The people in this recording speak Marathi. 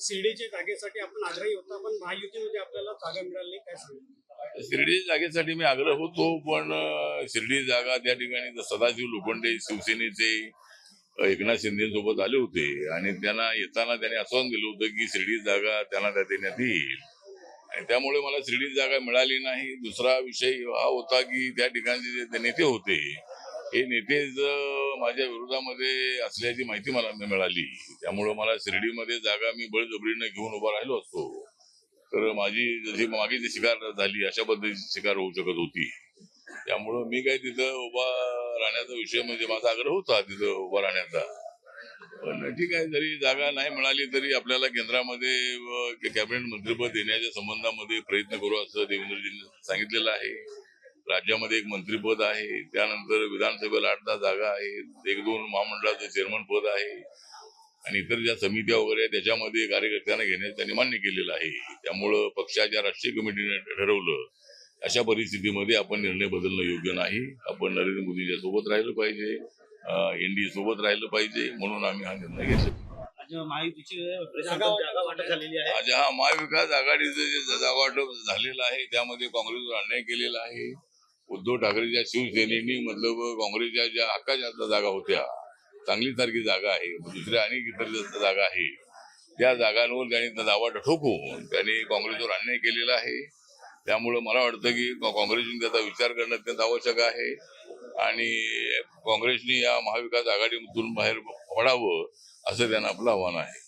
शिर्डीच्या जागेसाठी आपण आग्रही होता पण महायुतीमध्ये आपल्याला जागा मिळाली नाही काय सांगू? शिर्डी जागेसाठी मी आग्रह होतो पण शिर्डी जागा त्या ठिकाणी सदाशिव लोखंडे शिवसेनेचे एकनाथ शिंदे सोबत आले होते. आणि त्यांना येताना त्यांनी आश्वासन दिलं होतं की शिर्डी जागा त्यांना त्या देण्यात येईल. आणि त्यामुळे मला शिर्डी जागा मिळाली नाही. दुसरा विषय हा होता की त्या ठिकाणचे जे ते नेते होते हे नेते माझ्या विरोधामध्ये असल्याची माहिती मला मिळाली. त्यामुळं मला शिर्डीमध्ये जागा मी बळजबरीनं घेऊन उभा राहिलो असतो. तर माझी जशी मागे जी शिकार झाली अशा पद्धतीची शिकार होऊ शकत होती. त्यामुळं मी काय तिथं उभा राहण्याचा विषय म्हणजे माझा आग्रह होता तिथं उभा राहण्याचा. पण ठीक आहे जरी जागा नाही मिळाली तरी आपल्याला केंद्रामध्ये व कॅबिनेट मंत्रिपद देण्याच्या संबंधामध्ये प्रयत्न करू असं देवेंद्रजींनी सांगितलेलं आहे. राज्यामध्ये एक मंत्रीपद आहे. त्यानंतर विधानसभेला आठ दहा जागा आहेत एक दोन महामंडळाचं चेअरमन पद आहे. आणि इतर ज्या समित्या वगैरे आहेत त्याच्यामध्ये कार्यकर्त्यांना घेण्यास त्यांनी मान्य केलेलं आहे. त्यामुळं पक्षाच्या राष्ट्रीय कमिटीने ठरवलं अशा परिस्थितीमध्ये आपण निर्णय बदलणं योग्य नाही. आपण नरेंद्र मोदींच्या सोबत राहिलं पाहिजे एनडीए सोबत राहिलं पाहिजे म्हणून आम्ही हा निर्णय घेतला. आज महायुतीची जागा जागा वाटप झालेली आहे. आज हा महाविकास आघाडीचं जे जागा वाटप झालेलं आहे त्यामध्ये काँग्रेसवर अन्याय केलेला आहे. उद्धव ठाकरेच्या शिवसेनेनी मतलब काँग्रेसच्या ज्या हक्काच्या जागा होत्या चांगली सारखी जागा आहे दुसऱ्या अनेक इतर जास्त जागा आहे त्या जागांवर त्यांनी दावा ठोकून त्यांनी काँग्रेसवर अन्याय केलेला आहे. त्यामुळं मला वाटतं की काँग्रेसने त्याचा विचार करणं अत्यंत आवश्यक आहे. आणि काँग्रेसने या महाविकास आघाडीमधून बाहेर पडावं असं त्यांना आपलं आव्हान आहे.